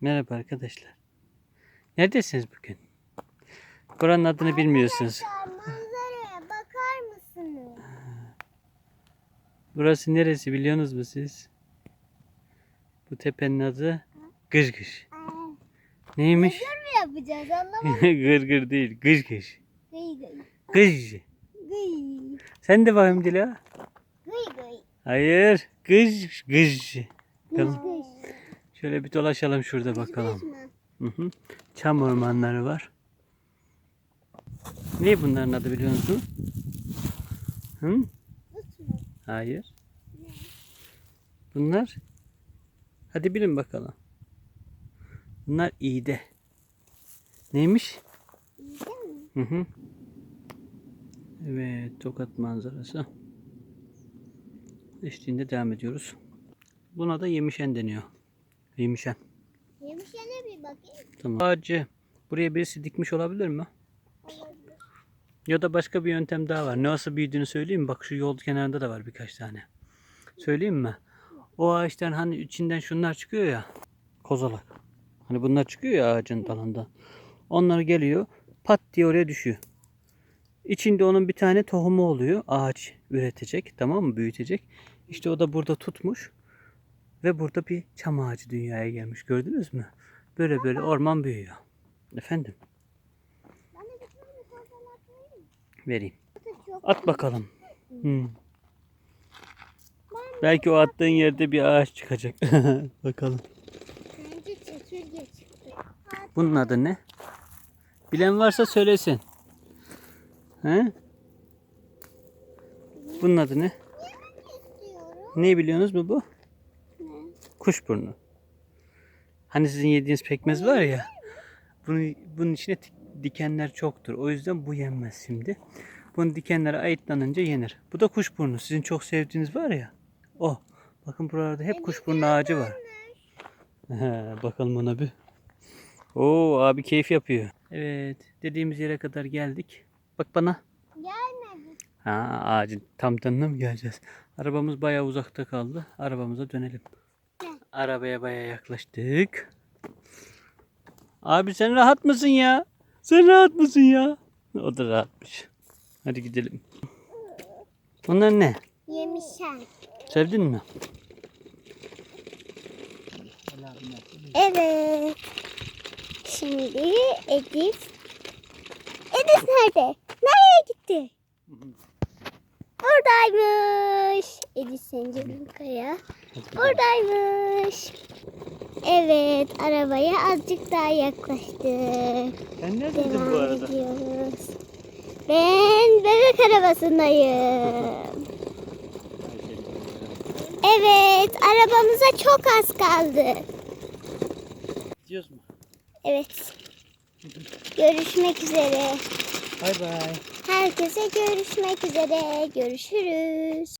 Merhaba arkadaşlar. Neredesiniz bugün? Buranın adını bilmiyorsunuz. Arkadaşlar manzaraya bakar mısınız? Burası neresi biliyorsunuz mu siz? Bu tepenin adı Gırgır. Ee, Neymiş? ne yapacağız anlamadım. Gırgır değil, Gırgır. Gıj. Gıy. Sen de bakayım Dila. Gıy gıy. Hayır. Gıj, gıj. Bakalım. Şöyle bir dolaşalım şurada bakalım. Hı hı. Çam ormanları var. Ne bunların adı biliyor musun? Hı? Hayır. Bunlar hadi bilin bakalım. Bunlar iğde. Neymiş? Mi? Hı hı. Evet, Tokat manzarası. Eşliğinde devam ediyoruz. Buna da yemişen deniyor. Yemişen. Yemişene bir bakayım. Tamam. Ağacı buraya birisi dikmiş olabilir mi? Olabilir. Ya da başka bir yöntem daha var. Nasıl büyüdüğünü söyleyeyim mi? Bak şu yol kenarında da var birkaç tane. Söyleyeyim mi? O ağaçtan hani içinden şunlar çıkıyor ya. Kozalak. Hani bunlar çıkıyor ya ağacın dalından. Onlar geliyor. Pat diye oraya düşüyor. İçinde onun bir tane tohumu oluyor. Ağaç üretecek. Tamam mı? Büyütecek. İşte o da burada tutmuş. Ve burada bir çam ağacı dünyaya gelmiş. Gördünüz mü? Böyle böyle orman büyüyor. Efendim? Vereyim. At bakalım. Hmm. Belki o attığın yerde bir ağaç çıkacak. bakalım. Bunun adı ne? Bilen varsa söylesin. He? Bunun adı ne? Ne biliyorsunuz mu bu? Kuşburnu. Hani sizin yediğiniz pekmez var ya. Bunun, bunun içine dikenler çoktur. O yüzden bu yenmez şimdi. Bunun dikenleri ayıtlanınca yenir. Bu da kuşburnu. Sizin çok sevdiğiniz var ya. O. Bakın buralarda hep kuşburnu ağacı var. He, bakalım ona bir. Oo abi keyif yapıyor. Evet dediğimiz yere kadar geldik. Bak bana. Gelmedi. Ha ağacın tam tanına mı geleceğiz? Arabamız bayağı uzakta kaldı. Arabamıza dönelim. Arabaya bayağı yaklaştık. Abi sen rahat mısın ya? Sen rahat mısın ya? O da rahatmış. Hadi gidelim. Bunlar ne? Yemişen. Sevdin mi? Evet. Şimdi Edip. Edip nerede? Nereye gitti? Buradaymış. Edip Sencebil Kaya. Buradaymış. Evet, arabaya azıcık daha yaklaştık. Sen neredesin bu Devam arada? ediyoruz. Ben bebek arabasındayım. Evet, arabamıza çok az kaldı. Gidiyoruz mu? Evet. Görüşmek üzere. Bay bay. Herkese görüşmek üzere. Görüşürüz.